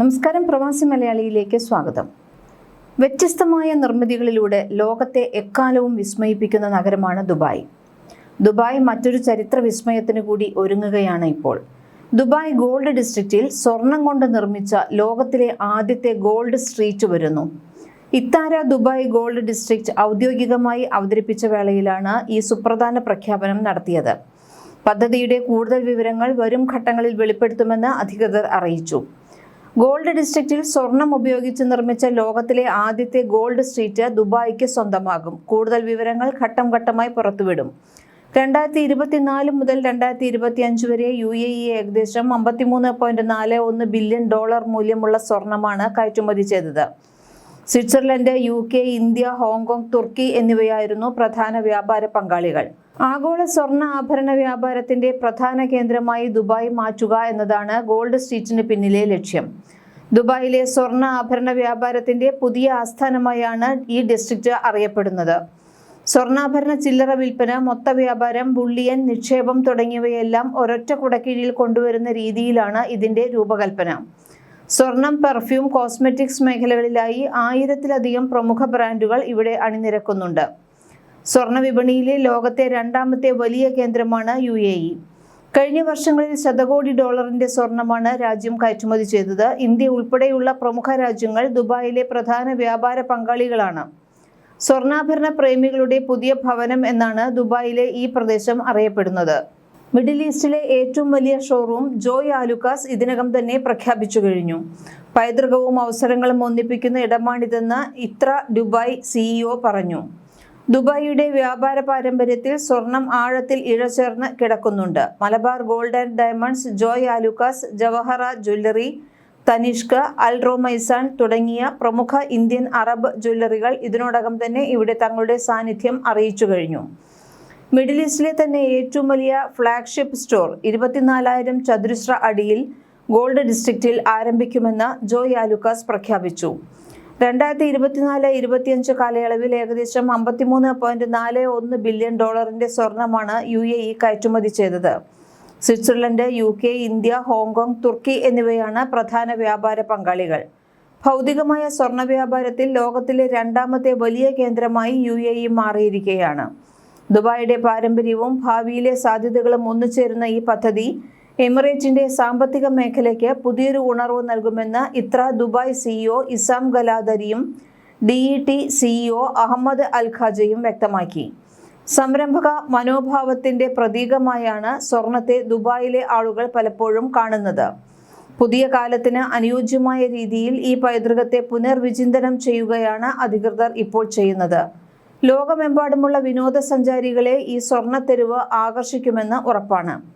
നമസ്കാരം പ്രവാസി മലയാളിയിലേക്ക് സ്വാഗതം. വ്യത്യസ്തമായ നിർമ്മിതികളിലൂടെ ലോകത്തെ എക്കാലവും വിസ്മയിപ്പിക്കുന്ന നഗരമാണ് ദുബായ്. ദുബായ് മറ്റൊരു ചരിത്ര വിസ്മയത്തിന് കൂടി ഒരുങ്ങുകയാണ് ഇപ്പോൾ. ദുബായ് ഗോൾഡ് ഡിസ്ട്രിക്റ്റിൽ സ്വർണം കൊണ്ട് നിർമ്മിച്ച ലോകത്തിലെ ആദ്യത്തെ ഗോൾഡ് സ്ട്രീറ്റ് വരുന്നു. ഇത്താര ദുബായ് ഗോൾഡ് ഡിസ്ട്രിക്റ്റ് ഔദ്യോഗികമായി അവതരിപ്പിച്ച വേളയിലാണ് ഈ സുപ്രധാന പ്രഖ്യാപനം നടത്തിയത്. പദ്ധതിയുടെ കൂടുതൽ വിവരങ്ങൾ വരും ഘട്ടങ്ങളിൽ വെളിപ്പെടുത്തുമെന്ന് അധികൃതർ അറിയിച്ചു. ഗോൾഡ് ഡിസ്ട്രിക്റ്റിൽ സ്വർണം ഉപയോഗിച്ച് നിർമ്മിച്ച ലോകത്തിലെ ആദ്യത്തെ ഗോൾഡ് സ്ട്രീറ്റ് ദുബായിക്ക് സ്വന്തമാകും. കൂടുതൽ വിവരങ്ങൾ ഘട്ടം ഘട്ടമായി പുറത്തുവിടും. രണ്ടായിരത്തി ഇരുപത്തിനാല് മുതൽ രണ്ടായിരത്തി ഇരുപത്തി അഞ്ച് വരെ യു എ ഇ ഏകദേശം അമ്പത്തിമൂന്ന് പോയിന്റ് നാല് ഒന്ന് ബില്യൺ ഡോളർ മൂല്യമുള്ള സ്വർണമാണ് കയറ്റുമതി ചെയ്തത്. Switzerland U K India Hong Kong തുർക്കി എന്നിവയായിരുന്നു പ്രധാന വ്യാപാര പങ്കാളികൾ. ആഗോള സ്വർണ ആഭരണ വ്യാപാരത്തിന്റെ പ്രധാന കേന്ദ്രമായി ദുബായ് മാറ്റുക എന്നതാണ് ഗോൾഡ് സ്ട്രീറ്റിന് പിന്നിലെ ലക്ഷ്യം. ദുബായിലെ സ്വർണ ആഭരണ വ്യാപാരത്തിന്റെ പുതിയ ആസ്ഥാനമായാണ് ഈ ഡിസ്ട്രിക്റ്റ് അറിയപ്പെടുന്നത്. സ്വർണാഭരണ ചില്ലറ വിൽപ്പന മൊത്ത വ്യാപാരം ബുള്ളിയൻ നിക്ഷേപം തുടങ്ങിയവയെല്ലാം ഒരൊറ്റ കുടക്കീഴിൽ കൊണ്ടുവരുന്ന രീതിയിലാണ് ഇതിന്റെ രൂപകൽപ്പന. സ്വർണം പെർഫ്യൂം കോസ്മെറ്റിക്സ് മേഖലകളിലായി ആയിരത്തിലധികം പ്രമുഖ ബ്രാൻഡുകൾ ഇവിടെ അണിനിരക്കുന്നുണ്ട്. സ്വർണ വിപണിയിലെ ലോകത്തെ രണ്ടാമത്തെ വലിയ കേന്ദ്രമാണ് യു കഴിഞ്ഞ വർഷങ്ങളിൽ ശതകോടി ഡോളറിന്റെ സ്വർണമാണ് രാജ്യം കയറ്റുമതി ചെയ്തത്. ഇന്ത്യ ഉൾപ്പെടെയുള്ള പ്രമുഖ രാജ്യങ്ങൾ ദുബായിലെ പ്രധാന വ്യാപാര പങ്കാളികളാണ്. സ്വർണാഭരണ പ്രേമികളുടെ പുതിയ ഭവനം എന്നാണ് ദുബായിലെ ഈ പ്രദേശം അറിയപ്പെടുന്നത്. മിഡിൽ ഈസ്റ്റിലെ ഏറ്റവും വലിയ ഷോറൂം ജോയ് ആലുക്കാസ് ഇതിനകം തന്നെ പ്രഖ്യാപിച്ചു കഴിഞ്ഞു. പൈതൃകവും അവസരങ്ങളും ഒന്നിപ്പിക്കുന്ന ഇടമാണിതെന്ന് ഇത്ര ദുബായ് സിഇഒ പറഞ്ഞു. ദുബായിയുടെ വ്യാപാര പാരമ്പര്യത്തിൽ സ്വർണം ആഴത്തിൽ ഇഴചേർന്ന് കിടക്കുന്നുണ്ട്. Malabar gold and diamonds Joy Alukkas Jawhara jewellery Tanishq അൽറോമൈസാൻ തുടങ്ങിയ പ്രമുഖ ഇന്ത്യൻ അറബ് ജ്വല്ലറികൾ ഇതിനോടകം തന്നെ ഇവിടെ തങ്ങളുടെ സാന്നിധ്യം അറിയിച്ചു കഴിഞ്ഞു. മിഡിൽ ഈസ്റ്റിലെ തന്നെ ഏറ്റവും വലിയ ഫ്ളാഗ്ഷിപ്പ് സ്റ്റോർ ഇരുപത്തിനാലായിരം ചതുരശ്ര അടിയിൽ ഗോൾഡ് ഡിസ്ട്രിക്റ്റിൽ ആരംഭിക്കുമെന്ന് ജോയ് ആലുക്കാസ് പ്രഖ്യാപിച്ചു. രണ്ടായിരത്തി ഇരുപത്തിനാല് ഇരുപത്തിയഞ്ച് കാലയളവിൽ ഏകദേശം അമ്പത്തിമൂന്ന് പോയിന്റ് നാല് ഒന്ന് ബില്യൺ ഡോളറിന്റെ സ്വർണമാണ് യു എ ഇ കയറ്റുമതി ചെയ്തത്. Switzerland U K India Hong Kong തുർക്കി എന്നിവയാണ് പ്രധാന വ്യാപാര പങ്കാളികൾ. ഭൗതികമായ സ്വർണ വ്യാപാരത്തിൽ ലോകത്തിലെ രണ്ടാമത്തെ വലിയ കേന്ദ്രമായി യു എ ഇ മാറിയിരിക്കുകയാണ്. ദുബായിയുടെ പാരമ്പര്യവും ഭാവിയിലെ സാധ്യതകളും ഒന്നുചേരുന്ന ഈ പദ്ധതി എമിറേറ്റിന്റെ സാമ്പത്തിക മേഖലയ്ക്ക് പുതിയൊരു ഉണർവ് നൽകുമെന്ന് ഇത്ര Dubai CEO Issam ഗലാദരിയും D E T CEO Ahmed അൽഖാജയും വ്യക്തമാക്കി. സംരംഭക മനോഭാവത്തിന്റെ പ്രതീകമായാണ് സ്വർണത്തെ ദുബായിലെ ആളുകൾ പലപ്പോഴും കാണുന്നത്. പുതിയ കാലത്തിന് അനുയോജ്യമായ രീതിയിൽ ഈ പൈതൃകത്തെ പുനർവിചിന്തനം ചെയ്യുകയാണ് അധികൃതർ ഇപ്പോൾ ചെയ്യുന്നത്. ലോകമെമ്പാടുമുള്ള വിനോദസഞ്ചാരികളെ ഈ സ്വർണത്തെരുവ് ആകർഷിക്കുമെന്ന് ഉറപ്പാണ്.